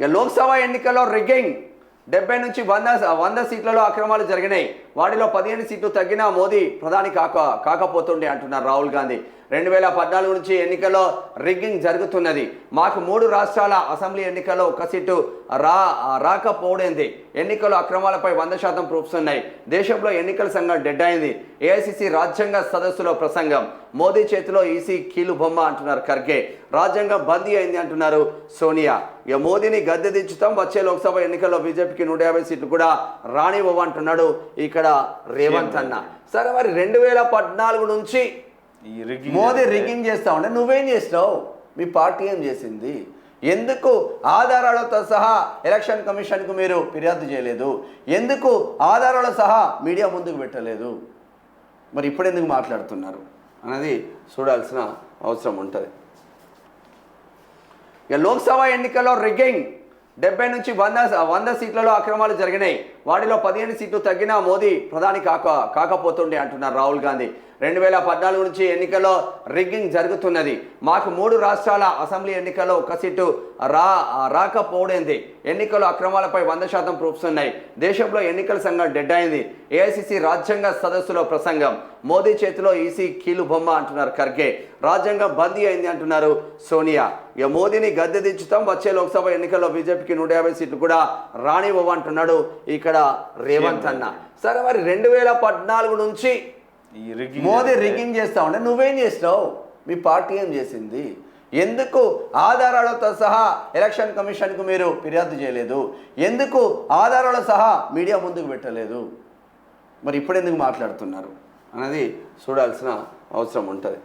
ఇక లోక్సభ ఎన్నికల్లో రిగ్గింగ్. డెబ్బై నుంచి వంద వంద సీట్లలో అక్రమాలు జరిగినాయి. వాటిలో పదిహేను సీట్లు తగ్గినా మోదీ ప్రధాని కాక కాకపోతుండే అంటున్నారు రాహుల్ గాంధీ. రెండు వేల పద్నాలుగు నుంచి ఎన్నికల్లో రిగ్గింగ్ జరుగుతున్నది. మాకు మూడు రాష్ట్రాల అసెంబ్లీ ఎన్నికల్లో ఒక సీటు రా రాకపోవడేంది. ఎన్నికలు అక్రమాలపై వంద శాతం ప్రూఫ్స్ ఉన్నాయి. దేశంలో ఎన్నికల సంఘం డెడ్ అయింది. ఏఐసిసి రాజ్యాంగ సదస్సులో ప్రసంగం. మోదీ చేతిలో ఈసీ కీలు బొమ్మ అంటున్నారు ఖర్గే. రాజ్యాంగం బందీ అయింది అంటున్నారు సోనియా. ఇక మోదీని గద్దె దించుతాం. వచ్చే లోక్సభ ఎన్నికల్లో బీజేపీకి నూట యాభై సీట్లు కూడా రానివ్వవు అంటున్నాడు ఇక్కడ రేవంత్ అన్న. సరే మరి రెండు వేల పద్నాలుగు నుంచి మోదీ రిగ్గింగ్ చేస్తా ఉంటే నువ్వేం చేసినావు? మీ పార్టీ ఏం చేసింది? ఎందుకు ఆధారాలతో సహా ఎలక్షన్ కమిషన్కు మీరు ఫిర్యాదు చేయలేదు? ఎందుకు ఆధారాలు సహా మీడియా ముందుకు పెట్టలేదు? మరి ఇప్పుడు ఎందుకు మాట్లాడుతున్నారు? అనేది చూడాల్సిన అవసరం ఉంటుంది. ఇక లోక్సభ ఎన్నికల్లో రిగ్గింగ్ డెబ్బై నుంచి వంద వంద సీట్లలో అక్రమాలు జరిగినాయి. వాటిలో పదిహేను సీట్లు తగ్గినా మోదీ ప్రధాని కాక కాకపోతుండే అంటున్నారు రాహుల్ గాంధీ. రెండు వేల పద్నాలుగు నుంచి ఎన్నికల్లో రిగ్గింగ్ జరుగుతున్నది. మాకు మూడు రాష్ట్రాల అసెంబ్లీ ఎన్నికల్లో ఒక సీటు రా రాకపోవడేంది ఎన్నికల్లో అక్రమాలపై వంద శాతం ప్రూఫ్స్ ఉన్నాయి. దేశంలో ఎన్నికల సంఘం డెడ్ అయింది. ఏఐసిసి రాజ్యాంగ సదస్సులో ప్రసంగం. మోదీ చేతిలో ఈసీ కీలు బొమ్మ అంటున్నారు ఖర్గే. రాజ్యాంగం బందీ అయింది అంటున్నారు సోనియా. ఇక మోదీని గద్దె దించుతాం. వచ్చే లోక్సభ ఎన్నికల్లో బీజేపీకి నూట యాభై సీట్లు కూడా రానివ్వవు అంటున్నాడు ఇక్కడ రేవంత్ అన్న. సరే మరి రెండు వేల పద్నాలుగు నుంచి మోదీ రిగ్గింగ్ చేస్తా ఉంటే నువ్వేం చేసినావు? మీ పార్టీ ఏం చేసింది? ఎందుకు ఆధారాలతో సహా ఎలక్షన్ కమిషన్కు మీరు ఫిర్యాదు చేయలేదు? ఎందుకు ఆధారాలు సహా మీడియా ముందుకు పెట్టలేదు? మరి ఇప్పుడు ఎందుకు మాట్లాడుతున్నారు? అనేది చూడాల్సిన అవసరం ఉంటుంది.